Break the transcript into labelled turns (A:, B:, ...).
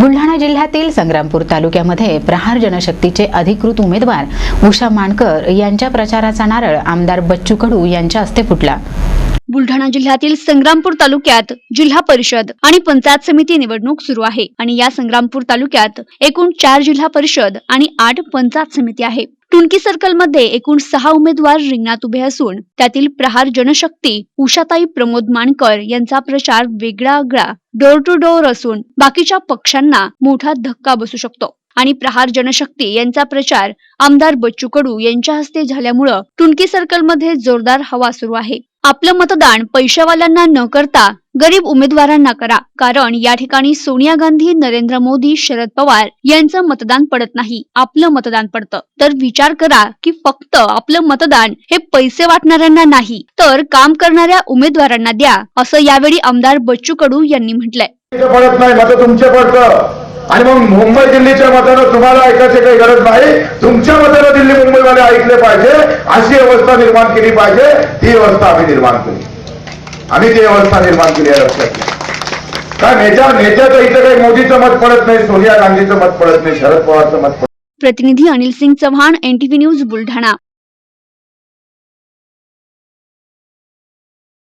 A: बुलढाणा जिल्ह्यातील संग्रामपूर तालुक्यामध्ये प्रहार जनशक्तीचे अधिकृत उमेदवार उषा मानकर यांच्या प्रचाराचा नारळ आमदार बच्चू कडू यांच्या हस्ते फुटला.
B: बुलढाणा जिल्ह्यातील संग्रामपूर तालुक्यात जिल्हा परिषद आणि पंचायत समिती निवडणूक सुरू आहे आणि या संग्रामपूर तालुक्यात एकूण चार जिल्हा परिषद आणि आठ पंचायत समिती आहे. टुनकी सर्कलमध्ये एकूण सहा उमेदवार रिंगणात उभे असून त्यातील प्रहार जनशक्ती उषाताई प्रमोद मानकर यांचा प्रचार वेगळा आगळा डोर टू डोर असून बाकीच्या पक्षांना मोठा धक्का बसू शकतो. आणि प्रहार जनशक्ती यांचा प्रचार आमदार बच्चू कडू यांच्या हस्ते झाल्यामुळं टुनकी सर्कलमध्ये जोरदार हवा सुरू आहे. आपलं मतदान पैशावाल्यांना न करता गरीब उमेदवारांना करा. कारण या ठिकाणी सोनिया गांधी नरेंद्र मोदी शरद पवार यांचं मतदान पडत नाही. आपलं मतदान पडतं. तर विचार करा की फक्त आपलं मतदान हे पैसे वाटणाऱ्यांना नाही तर काम करणाऱ्या उमेदवारांना द्या असं यावेळी आमदार बच्चू कडू यांनी म्हटलंय.
C: पडत नाही मत तुमचे पडतं. आणि मग मुंबई दिल्लीच्या मतानं तुम्हाला ऐकायची काही गरज नाही. तुमच्या मतानं दिल्ली मुंबईवाले ऐकले पाहिजे. अशी व्यवस्था निर्माण केली पाहिजे. ही व्यवस्था आम्ही निर्माण केली आम्ही ती व्यवस्था निर्माण केली आहे लक्षात घ्या. कारण नेत्या नेत्याचं इथं काही मोदीचं मत पडत नाही सोनिया गांधीचं मत पडत नाही शरद पवारचं मत पडत
B: प्रतिनिधी अनिल सिंग चव्हाण एनटीव्ही न्यूज बुलढाणा